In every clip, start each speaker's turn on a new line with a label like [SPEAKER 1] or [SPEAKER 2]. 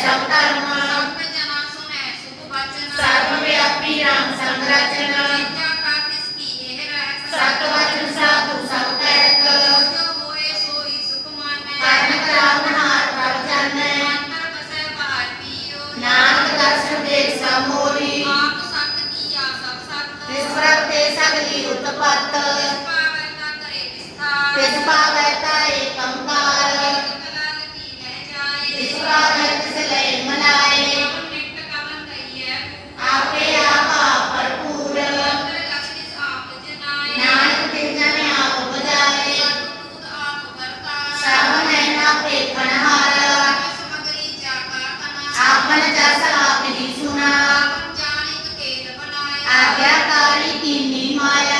[SPEAKER 1] ਸਭ ਧਰਮਾਂ
[SPEAKER 2] ਸਭ ਜਨਾ ਸੁਣੈ ਸੁਖ ਬਚਨ
[SPEAKER 1] ਸਰਬ ਵਿਆਪੀ ਰਾਮ ਸੰਗ ਰਚਨਾ।
[SPEAKER 2] ਸਿੱਖਿਆ ਕਾ ਤਿਸ ਕੀ ਇਹ ਰਹਿਤ?
[SPEAKER 1] ਸਤ ਵਚਨ ਸਾਧੂ ਸਭ ਕਹਿਤ
[SPEAKER 2] ਜੋ ਹੋਏ ਸੋਈ ਸੁਖ ਮਾਨੈ।
[SPEAKER 1] ਕਰਨ ਕਰਾਮ ਹਾਰ ਪ੍ਰਭ ਜਾਣੈ
[SPEAKER 2] ਅੰਤਰ ਬਸੈ ਬਾਹਰ ਪੀਓ।
[SPEAKER 1] ਨਾਨਕ ਦਰਸ਼ਨ ਦੇਖ ਸਭ ਮੋਰੀ।
[SPEAKER 2] ਆਪ ਸਤ ਕੀਆ ਸਭ ਸਤ
[SPEAKER 1] ਤਿਸ ਪ੍ਰਭ ਤੇ ਸਗਲੀ ਉਤਪਤ। భాగ్యకారి
[SPEAKER 3] తిని మాయ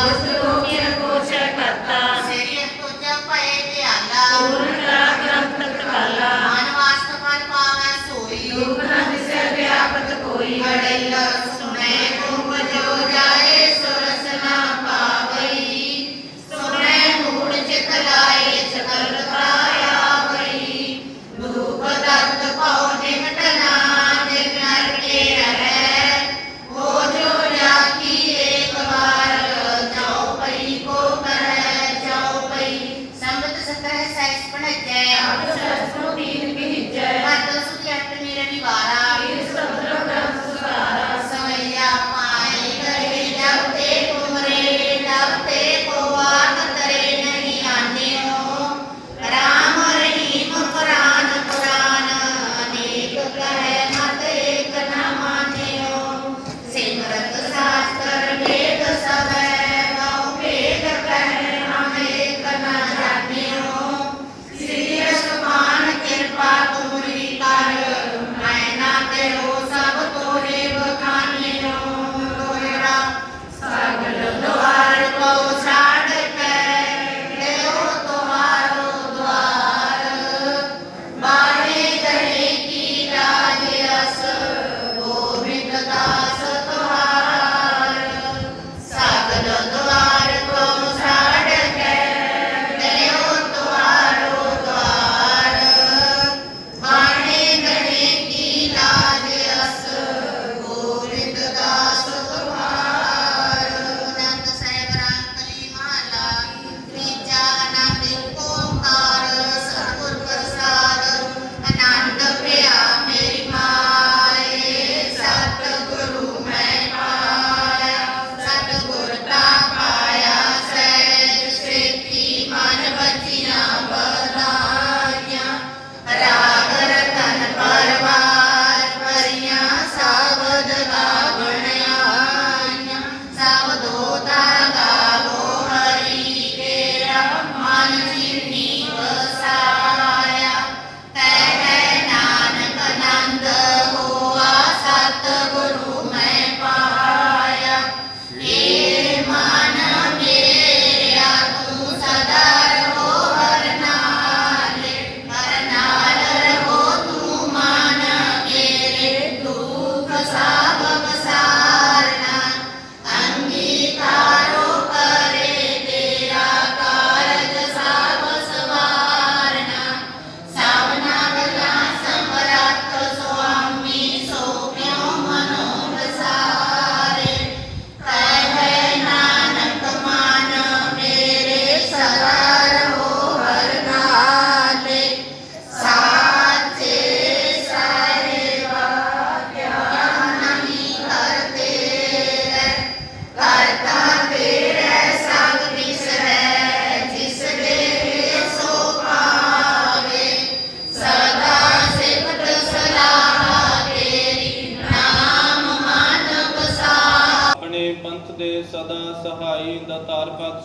[SPEAKER 3] ਹਾਤਾ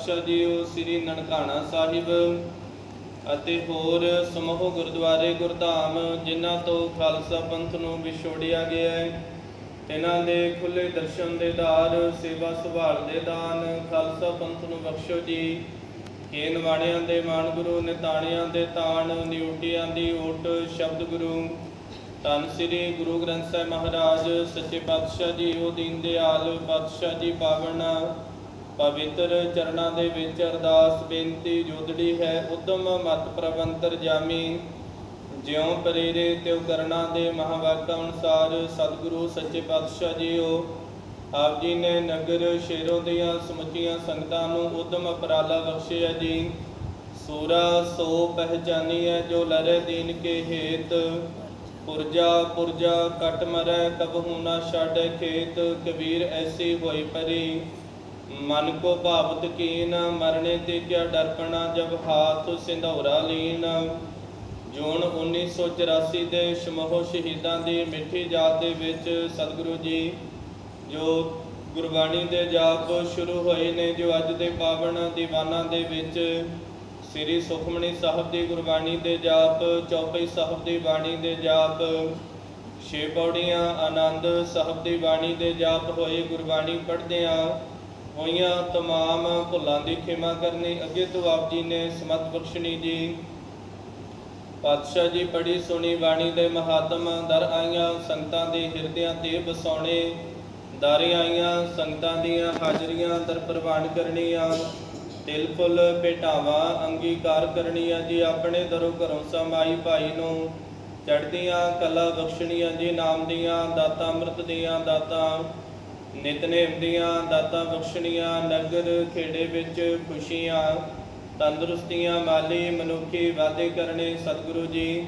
[SPEAKER 4] ਦਾਤਾਰ ਪਾਤਸ਼ਾਹ ਜੀਓ, ਸ੍ਰੀ ਨਨਕਾਣਾ ਸਾਹਿਬ ਅਤੇ ਹੋਰ ਸਮੂਹ ਗੁਰਦੁਆਰੇ ਗੁਰਧਾਮ, ਜਿਨ੍ਹਾਂ ਤੋਂ ਖਾਲਸਾ ਪੰਥ ਨੂੰ ਵਿਛੋੜਿਆ ਗਿਆ ਹੈ। ਇਹਨਾਂ ਦੇ ਖੁੱਲੇ ਦਰਸ਼ਨ ਦੇ ਦਾਰ ਸੇਵਾ ਸੰਭਾਲ ਦੇ ਦਾਨ, ਖਾਲਸਾ ਪੰਥ ਨੂੰ ਬਖਸ਼ੋ ਜੀ। ਹੇ ਨਿਵਾਣਿਆਂ ਦੇ ਮਾਨ ਗੁਰੂ, ਨਿਤਾਣਿਆਂ ਦੇ ਤਾਣ, ਨਿਉਟਿਆਂ ਦੀ ਓਟ ਸ਼ਬਦ ਗੁਰੂ। ਧੰਨ ਸ੍ਰੀ ਗੁਰੂ ਗ੍ਰੰਥ ਸਾਹਿਬ ਮਹਾਰਾਜ, ਸੱਚੇ ਪਾਤਸ਼ਾਹ ਜੀ, ਉਹ ਦੀਨ ਦਿਆਲ, ਪਾਤਸ਼ਾਹ ਜੀ ਪਾਵਨ ਪਵਿੱਤਰ ਚਰਨਾਂ ਦੇ ਵਿੱਚ ਅਰਦਾਸ ਬੇਨਤੀ ਜੋਦੜੀ ਹੈ, ਉਦਮ ਮਤ ਪ੍ਰਵੰਤਰ ਜਾਮੀ। ਜਿਉ ਪ੍ਰੇਰੇ ਤਿਉ ਕਰਨਾ ਦੇ ਮਹਾਵਾਕਾਂ ਅਨੁਸਾਰ, ਸਤਿਗੁਰੂ ਸੱਚੇ ਪਾਤਸ਼ਾਹ ਜੀਓ। ਆਪ ਜੀ ਨੇ ਨਗਰ ਸ਼ੇਰੋਂ ਦੀਆਂ ਸਮੁੱਚੀਆਂ ਸੰਗਤਾਂ ਨੂੰ ਉਦਮ ਉਪਰਾਲਾ ਬਖਸ਼ਿਆ ਜੀ। ਸੂਰਾ ਸੋ ਪਹਿਚਾਨੀ ਹੈ ਜੋ ਲਰੇ ਦੀਨ ਕੇ ਹੇਤ। ਪੁਰਜਾ ਪੁਰਜਾ, ਕਟ ਮਰੈ ਕਬਹੂ ਨਾ ਛਾੜੈ ਖੇਤ। ਕਬੀਰ ਐਸੀ ਹੋਈ ਪਰੀ। ਮਨ ਕੋ ਭਾਵਤ ਕੀਨ, ਮਰਨੇ ਤੇ ਕਿਆ ਡਰਪਣਾ ਜਬ ਹਾਥ ਸਿੰਧੌਰਾ ਲੀਨ। ਜੂਨ 1984 ਦੇ ਸਮੂਹ ਸ਼ਹੀਦਾਂ ਦੀ ਮਿੱਠੀ ਯਾਦ ਦੇ ਵਿੱਚ ਸਤਿਗੁਰੂ ਜੀ, ਜੋ ਗੁਰਬਾਣੀ ਦੇ ਜਾਪ ਸ਼ੁਰੂ ਹੋਏ ਨੇ, ਜੋ ਅੱਜ ਦੇ ਪਾਵਨ ਦੀਵਾਨਾਂ ਦੇ ਵਿੱਚ ਸ੍ਰੀ ਸੁਖਮਣੀ ਸਾਹਿਬ ਦੀ ਗੁਰਬਾਣੀ ਦੇ ਜਾਪ, ਚੌਪਈ ਸਾਹਿਬ ਦੀ ਬਾਣੀ ਦੇ ਜਾਪ, ਛੇ ਪੌੜੀਆਂ ਆਨੰਦ ਸਾਹਿਬ ਦੀ ਬਾਣੀ ਦੇ ਜਾਪ ਹੋਏ ਗੁਰਬਾਣੀ ਪੜ੍ਹਦਿਆਂ ਹੋਈਆਂ ਤਮਾਮ ਭੁੱਲਾਂ ਦੀ ਖਿਮਾ ਕਰਨੀ ਅੱਗੇ ਤੋਂ ਆਪ ਜੀ ਨੇ ਸਮਤ ਬਖਸ਼ਣੀ ਜੀ। ਪਾਤਸ਼ਾਹ ਜੀ ਪੜੀ ਸੁਣੀ ਬਾਣੀ ਦੇ ਮਹਾਤਮ ਦਰ ਆਈਆਂ, ਸੰਗਤਾਂ ਦੇ ਹਿਰਦਿਆਂ ਤੇ ਵਸਾਉਣੇ, ਦਰ ਆਈਆਂ, ਸੰਗਤਾਂ ਦੀਆਂ ਹਾਜ਼ਰੀਆਂ ਦਰ ਪ੍ਰਵਾਨ ਕਰਨੀਆਂ, ਤਿਲ ਫੁੱਲ, ਭੇਟਾਵਾਂ ਅੰਗੀਕਾਰ ਕਰਨੀਆਂ ਜੀ ਆਪਣੇ ਦਰੋ ਘਰੋਂ ਸਮਾਈ ਭਾਈ ਨੂੰ। ਚੜ੍ਹਦੀਆਂ ਕਲਾ ਬਖਸ਼ਣੀਆਂ ਜੀ, ਨਾਮ ਦੀਆਂ ਦਾਤਾ, ਅੰਮ੍ਰਿਤ ਦੀਆਂ ਦਾਤਾ ਨਿਤਨੇਮ ਦੀਆਂ ਦਾਤਾਂ ਬਖਸ਼ਣੀਆਂ, ਨਗਰ ਖੇੜੇ ਵਿੱਚ ਖੁਸ਼ੀਆਂ, ਤੰਦਰੁਸਤੀਆਂ ਮਾਲੀ ਮਨੁੱਖੀ ਵਾਅਦੇ ਕਰਨੇ ਸਤਿਗੁਰੂ ਜੀ।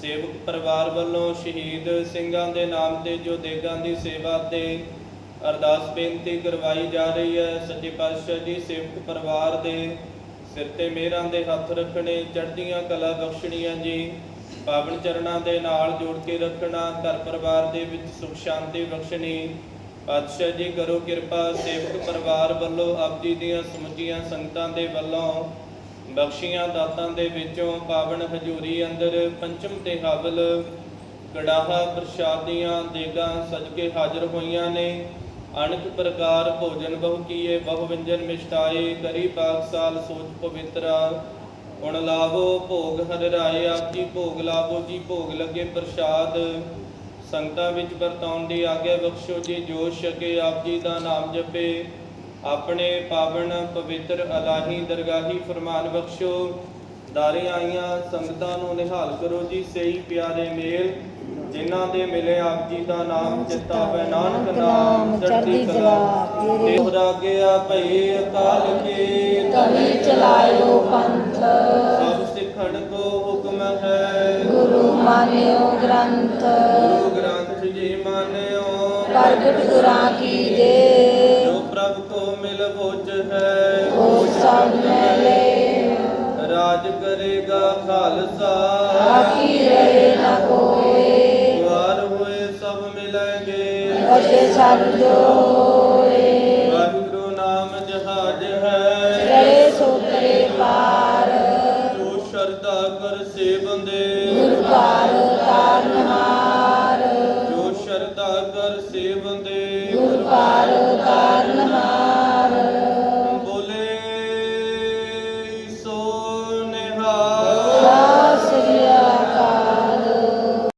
[SPEAKER 4] ਸੇਵਕ ਪਰਿਵਾਰ ਵੱਲੋਂ ਸ਼ਹੀਦ ਸਿੰਘਾਂ ਦੇ ਨਾਮ ਤੇ ਜੋ ਦੇਗਾਂ ਦੀ ਸੇਵਾ ਤੇ ਅਰਦਾਸ ਬੇਨਤੀ ਕਰਵਾਈ ਜਾ ਰਹੀ ਹੈ, ਸੱਚੇ ਪਾਤਸ਼ਾਹ ਜੀ, ਸੇਵਕ ਪਰਿਵਾਰ ਦੇ ਸਿਰ ਤੇ ਮੇਰਾਂ ਦੇ ਹੱਥ ਰੱਖਣੇ, ਚੜ੍ਹਦੀਆਂ ਕਲਾ ਬਖਸ਼ਣੀਆਂ ਜੀ। ਪਾਵਨ ਚਰਨਾਂ ਦੇ ਨਾਲ ਜੋੜ ਕੇ ਰੱਖਣਾ, ਘਰ ਪਰਿਵਾਰ ਦੇ ਵਿੱਚ ਸੁਖ ਸ਼ਾਂਤੀ ਬਖਸ਼ਣੀ ਪਾਤਸ਼ਾਹ ਜੀ, ਕਰੋ ਕਿਰਪਾ। ਸੇਵਕ ਪਰਿਵਾਰ ਵੱਲੋਂ ਆਪ ਜੀ ਦੀਆਂ ਸਮੁੱਚੀਆਂ ਸੰਗਤਾਂ ਦੇ ਵੱਲੋਂ ਬਖਸ਼ੀਆਂ ਦਾਤਾਂ ਦੇ ਵਿੱਚੋਂ ਪਾਵਨ ਹਜੂਰੀ ਅੰਦਰ ਪੰਚਮ ਤੇ ਹਾਵਲ ਕੜਾਹਾ ਪ੍ਰਸ਼ਾਦੀਆਂ ਦੇਗਾਂ ਸਜ ਕੇ ਹਾਜ਼ਰ ਹੋਈਆਂ ਨੇ। ਅਣਖ ਪ੍ਰਕਾਰ ਭੋਜਨ ਬਹੁ ਕੀਏ, ਬਹੁ ਵਿੰਜਨ ਮਿਸ਼ਟਾਏ, ਕਰੀ ਪਾਕ ਸਾਲ ਸੋਚ ਪਵਿੱਤਰਾ ਹੁਣ ਲਾਵੋ ਭੋਗ ਹਰ ਰਾਏ, ਆਪ ਜੀ ਭੋਗ ਲਾਵੋ ਜੀ ਭੋਗ ਲੱਗੇ ਪ੍ਰਸ਼ਾਦ। ਸੰਗਤਾਂ ਵਿੱਚ ਵਰਤਾਉਣ ਦੀ ਆਗਿਆ ਬਖਸ਼ੋ ਜੀ ਜੋ ਛਕੇ ਆਪ ਜੀ ਦਾ ਨਾਮ ਜਪੇ। ਆਪਣੇ ਪਾਵਨ ਪਵਿੱਤਰ ਅਲਾਹੀ ਦਰਗਾਹੀ ਫਰਮਾਨ ਬਖਸ਼ੋ। ਦਾਰੇ ਆਈਆਂ ਸੰਗਤਾਂ ਨੂੰ ਨਿਹਾਲ ਕਰੋ ਜੀ ਸਹੀ ਪਿਆਰੇ ਮੇਲ ਜਿਨ੍ਹਾਂ ਦੇ ਮਿਲੇ ਆਪ ਜੀ ਦਾ ਨਾਮ ਚਿੱਤਾ ਵੈ ਨਾਨਕ ਨਾਮ ਚੜ੍ਹਦੀ ਕਲਾ। ਤੇ ਹੋਰਾ ਗਿਆ ਭਈ ਅਕਾਲ ਕੇ
[SPEAKER 5] ਤਵੀ ਚਲਾਇਓ ਪੰਥ।
[SPEAKER 4] ਸਭ ਸਿੱਖਣ
[SPEAKER 5] ਗੁਰੂ ਮਾਨਿਓ ਗ੍ਰੰਥ।
[SPEAKER 4] ਗੁਰੂ ਗ੍ਰੰਥ ਜੀ ਮਾਨਿਓ।
[SPEAKER 5] ਪ੍ਰਗਟ ਗੁਰਾਂ ਕੀ ਦੇ।
[SPEAKER 4] ਜੋ ਪ੍ਰਭ ਕੋ ਮਿਲ ਬੁਝ ਹੈ
[SPEAKER 5] ਉਹ ਸਭ ਮੈਲੇ।
[SPEAKER 4] ਰਾਜ ਕਰੇਗਾ ਖਾਲਸਾ।
[SPEAKER 5] ਆਕੀ ਰਹੇ ਨਾ ਕੋਏ।
[SPEAKER 4] ਵਾਰ ਹੋਏ ਸਭ ਮਿਲਾਂਗੇ
[SPEAKER 5] ਵੱਡੇ ਸਭ ਜੋਏ